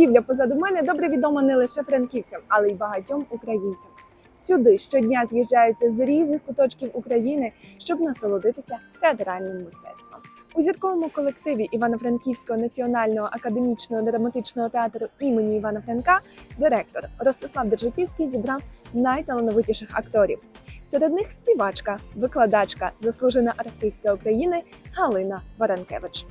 Будівля позаду мене добре відома не лише франківцям, але й багатьом українцям. Сюди щодня з'їжджаються з різних куточків України, щоб насолодитися театральним мистецтвом. У зірковому колективі Івано-Франківського національного академічного драматичного театру імені Івана Франка директор Ростислав Держипільський зібрав найталановитіших акторів. Серед них співачка, викладачка, заслужена артистка України Галина Баранкевич.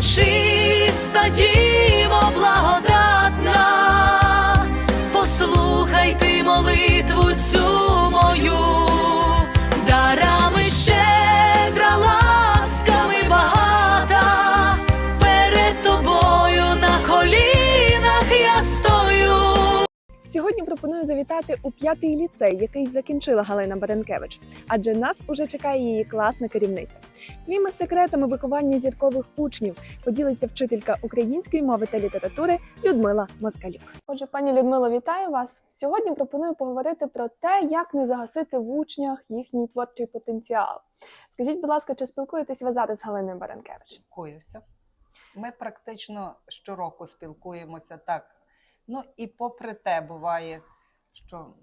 Діво чиста, Сьогодні пропоную завітати у п'ятий ліцей, який закінчила Галина Баренкевич, адже нас уже чекає її класна керівниця. Своїми секретами виховання зіркових учнів поділиться вчителька української мови та літератури Людмила Москалюк. Отже, пані Людмило, вітаю вас. Сьогодні пропоную поговорити про те, як не загасити в учнях їхній творчий потенціал. Скажіть, будь ласка, чи спілкуєтесь ви зараз з Галиною Баренкевич? спілкуюся. Ми практично щороку спілкуємося так. Ну і попри те, буває, що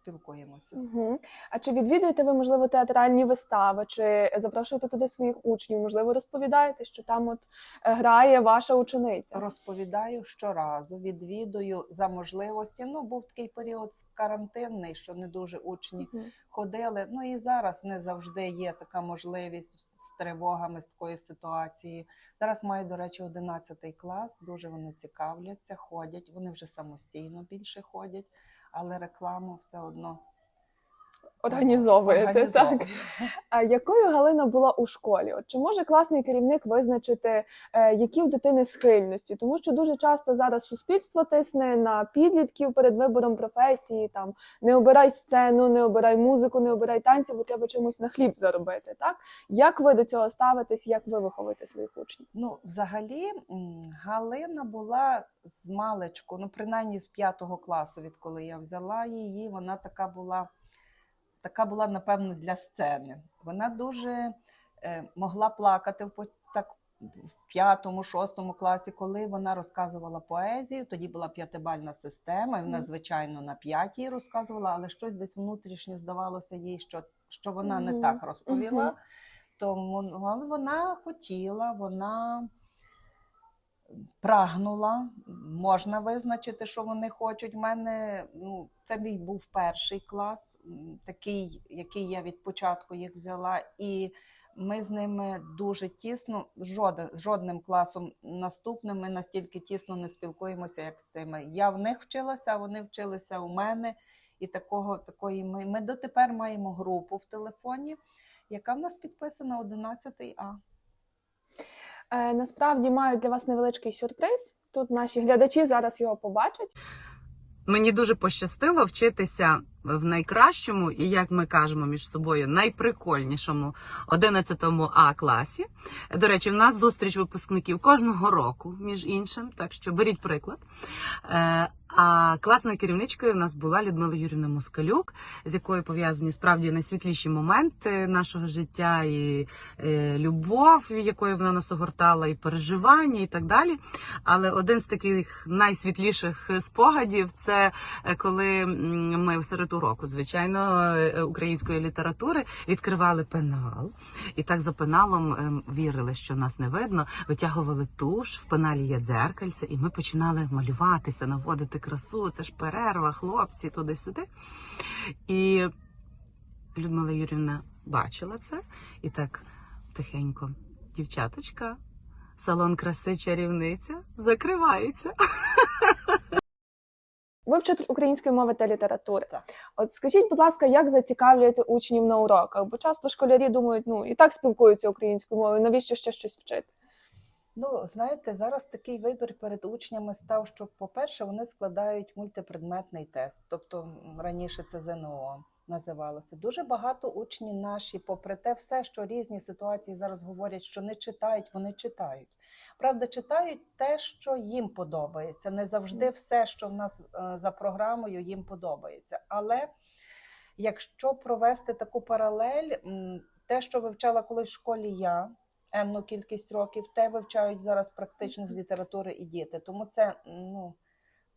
спілкуємося. Угу. А чи відвідуєте ви, можливо, театральні вистави, чи запрошуєте туди своїх учнів? Можливо, розповідаєте, що там от е, грає ваша учениця? Розповідаю щоразу, відвідую за можливості. Ну, був такий період карантинний, що не дуже учні Мгм. ходили. Ну і зараз не завжди є така можливість з тривогами з такої ситуації. Зараз маю, до речі, 11 клас. Дуже вони цікавляться, ходять. Вони вже самостійно більше ходять, але рекламу все одно Організовуєте так. А якою Галина була у школі? От чи може класний керівник визначити, е, які в дитини схильності? Тому що дуже часто зараз суспільство тисне на підлітків перед вибором професії. Там не обирай сцену, не обирай музику, не обирай танці, бо треба чимось на хліб заробити. Так як ви до цього ставитесь? Як ви виховуєте своїх учнів? Ну, взагалі, Галина була з маличку, ну, принаймні з п'ятого класу, відколи я взяла її, вона така була, така була, напевно, для сцени. Вона дуже е, могла плакати в, так, в п'ятому, шостому класі, коли вона розказувала поезію. Тоді була п'ятибальна система, і вона, звичайно, на п'ятій розказувала, але щось десь внутрішньо здавалося їй, що, що вона не так розповіла. Тому ну, але вона хотіла, вона прагнула. Можна визначити, що вони хочуть. У мене ну, це мій був перший клас, такий, який я від початку їх взяла. І ми з ними дуже тісно, жоден, жодним класом наступним ми настільки тісно не спілкуємося, як з цими. Я в них вчилася, вони вчилися у мене. І такого, такої ми, ми дотепер маємо групу в телефоні, яка в нас підписана 11 А. Е, насправді маю для вас невеличкий сюрприз. Тут наші глядачі зараз його побачать. Мені дуже пощастило вчитися в найкращому і, як ми кажемо між собою, найприкольнішому 11 А класі. До речі, в нас зустріч випускників кожного року, між іншим, так що беріть приклад. Е, А класною керівничкою в нас була Людмила Юрівна Москалюк, з якою пов'язані справді найсвітліші моменти нашого життя, і е, любов, якою вона нас огортала, і переживання, і так далі. Але один з таких найсвітліших спогадів це е, коли ми серед уроку, звичайно, е, української літератури відкривали пенал, і так за пеналом ем, вірили, що нас не видно, витягували туш, в пеналі є дзеркальце, і ми починали малюватися, наводити красу. Це ж перерва, хлопці, туди-сюди. І Людмила Юрівна бачила це і так тихенько, дівчаточка, салон краси чарівниця закривається. Ви вчитель української мови та літератури. Так. От скажіть, будь ласка, як зацікавлюєте учнів на уроках? Бо часто школярі думають, ну і так спілкуються українською мовою, навіщо ще щось вчити? Ну, знаєте, зараз такий вибір перед учнями став, що, по-перше, вони складають мультипредметний тест, тобто раніше це ЗНО. Називалося. Дуже багато учні наші, попри те, все, що різні ситуації зараз говорять, що не читають, вони читають. Правда, читають те, що їм подобається. Не завжди все, що в нас е, за програмою, їм подобається. Але якщо провести таку паралель, те, що вивчала колись в школі я. Енну кількість років, те вивчають зараз практично з літератури і діти. Тому це ну,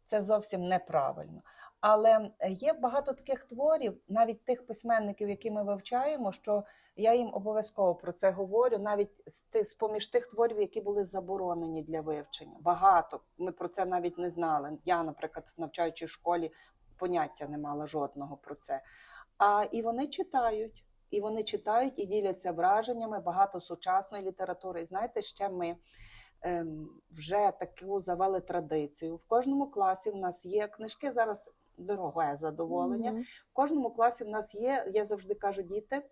це зовсім неправильно. Але є багато таких творів, навіть тих письменників, які ми вивчаємо, що я їм обов'язково про це говорю, навіть з поміж тих творів, які були заборонені для вивчення. Багато ми про це навіть не знали. Я, наприклад, в навчаючій школі поняття не мала жодного про це. А і вони читають. І вони читають і діляться враженнями багато сучасної літератури. І знаєте, ще ми вже таку завели традицію. В кожному класі в нас є книжки зараз дороге задоволення. Мгм. В кожному класі в нас є, я завжди кажу, діти.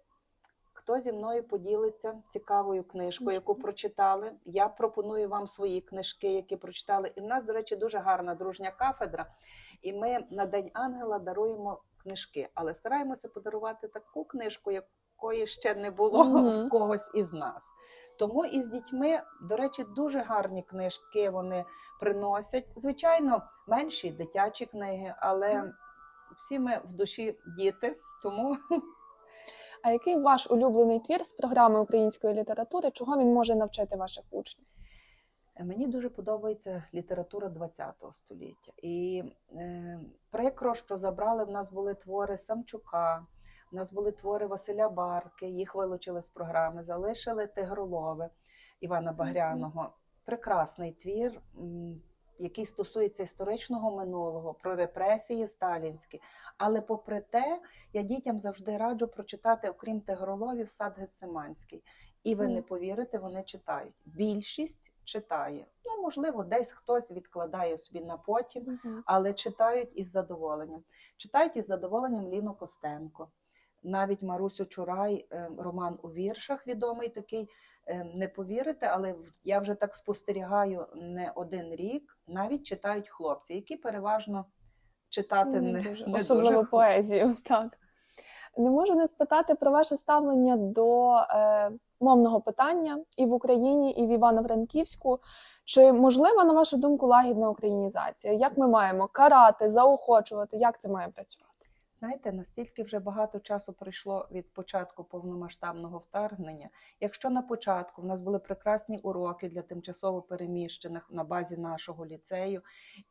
Хто зі мною поділиться цікавою книжкою, яку прочитали? Я пропоную вам свої книжки, які прочитали. І в нас, до речі, дуже гарна дружня кафедра. І ми на День Ангела даруємо книжки, але стараємося подарувати таку книжку, якої ще не було Мгм. в когось із нас. Тому і з дітьми, до речі, дуже гарні книжки вони приносять. Звичайно, менші дитячі книги, але всі ми в душі діти, тому А який ваш улюблений твір з програми української літератури? Чого він може навчити ваших учнів? Мені дуже подобається література ХХ століття. І е, прикро, що забрали в нас були твори Самчука, в нас були твори Василя Барки, їх вилучили з програми, залишили Тигролове Івана Багряного. Прекрасний твір, який стосується історичного минулого, про репресії сталінські. Але попри те, я дітям завжди раджу прочитати, окрім Тигроловів, сад Гециманський. І ви не повірите, вони читають. Більшість читає. Ну, можливо, десь хтось відкладає собі на потім, але читають із задоволенням. Читають із задоволенням Ліну Костенко. Навіть Марусю Чурай, е, роман у віршах відомий такий. е, Не повірите, але я вже так спостерігаю не один рік. Навіть читають хлопці, які переважно читати не, Не дуже. не Особливо дуже поезію. Так. Не можу не спитати про ваше ставлення до е, мовного питання і в Україні, і в Івано-Франківську. Чи можлива, на вашу думку, лагідна українізація? Як ми маємо карати, заохочувати? Як це має працювати? Знаєте, настільки вже багато часу пройшло від початку повномасштабного вторгнення. Якщо на початку в нас були прекрасні уроки для тимчасово переміщених на базі нашого ліцею,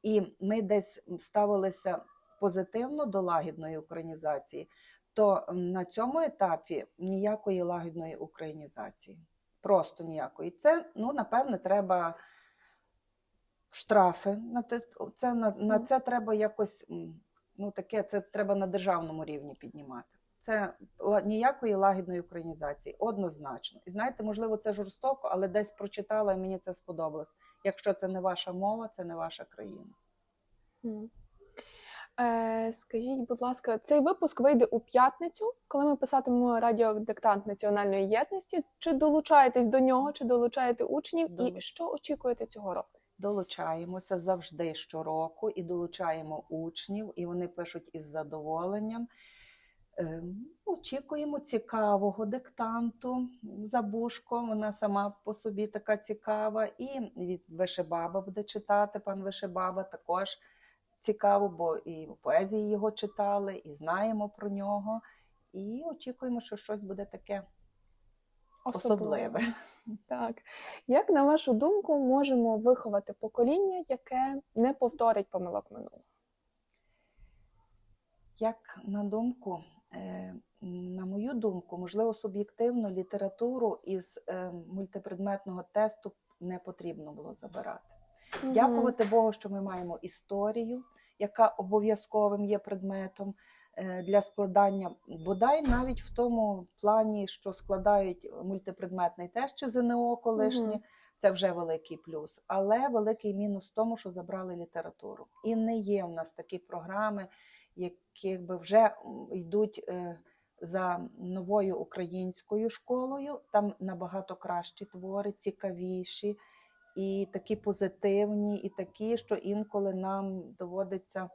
і ми десь ставилися позитивно до лагідної українізації, то на цьому етапі ніякої лагідної українізації. Просто ніякої. Це, ну, напевне, треба штрафи. На це, на, на це треба якось. Ну, таке це треба на державному рівні піднімати. Це ніякої лагідної українізації, однозначно. І знаєте, можливо, це жорстоко, але десь прочитала і мені це сподобалось. Якщо це не ваша мова, це не ваша країна. Е, скажіть, будь ласка, цей випуск вийде у п'ятницю, коли ми писатимемо радіодиктант національної єдності. Чи долучаєтесь до нього, чи долучаєте учнів? І що очікуєте цього року? Долучаємося завжди щороку і долучаємо учнів, і вони пишуть із задоволенням. Ем, Очікуємо цікавого диктанту Забушко. Вона сама по собі така цікава. І від Вишебаба буде читати. Пан Вишебаба також цікаво, бо і в поезії його читали, і знаємо про нього. І очікуємо, що щось буде таке особливе. Так. Як на вашу думку, можемо виховати покоління, яке не повторить помилок минулого? Як на думку, е, на мою думку, можливо, суб'єктивно літературу із е, мультипредметного тесту не потрібно було забирати. Дякувати Богу, що ми маємо історію, яка обов'язковим є предметом е, для складання, бодай навіть в тому плані, що складають мультипредметний тест чи ЗНО колишнє, Мгм. це вже великий плюс. Але великий мінус в тому, що забрали літературу. І не є в нас такі програми, які би вже йдуть. е, За новою українською школою там набагато кращі твори, цікавіші, і такі позитивні, і такі, що інколи нам доводиться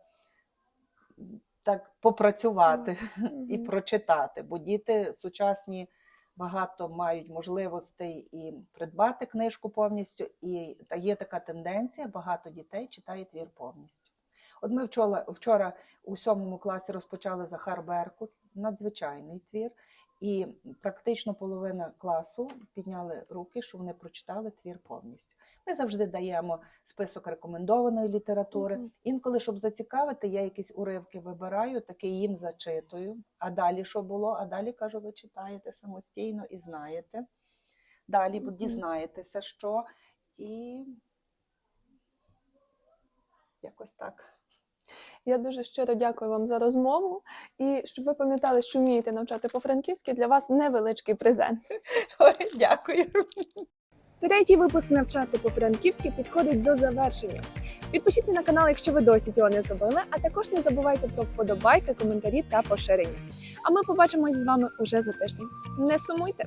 так попрацювати і прочитати, бо діти сучасні багато мають можливостей і придбати книжку повністю, і є така тенденція, багато дітей читає твір повністю. От ми вчора, вчора у сьомому класі розпочали Захар Беркут, надзвичайний твір, і практично половина класу підняли руки, що вони прочитали твір повністю. Ми завжди даємо список рекомендованої літератури. Мгм. Інколи, щоб зацікавити, я якісь уривки вибираю, таки їм зачитую. А далі що було? А далі кажу, ви читаєте самостійно і знаєте. Далі Мгм. дізнаєтеся, що і якось так. Я дуже щиро дякую вам за розмову і щоб ви пам'ятали, що вмієте навчати по-франківськи, для вас невеличкий презент. Ой, дякую. Третій випуск навчати по-франківськи підходить до завершення. Підпишіться на канал, якщо ви досі цього не зробили, а також не забувайте про вподобайки, коментарі та поширення. А ми побачимось з вами уже за тиждень. Не сумуйте!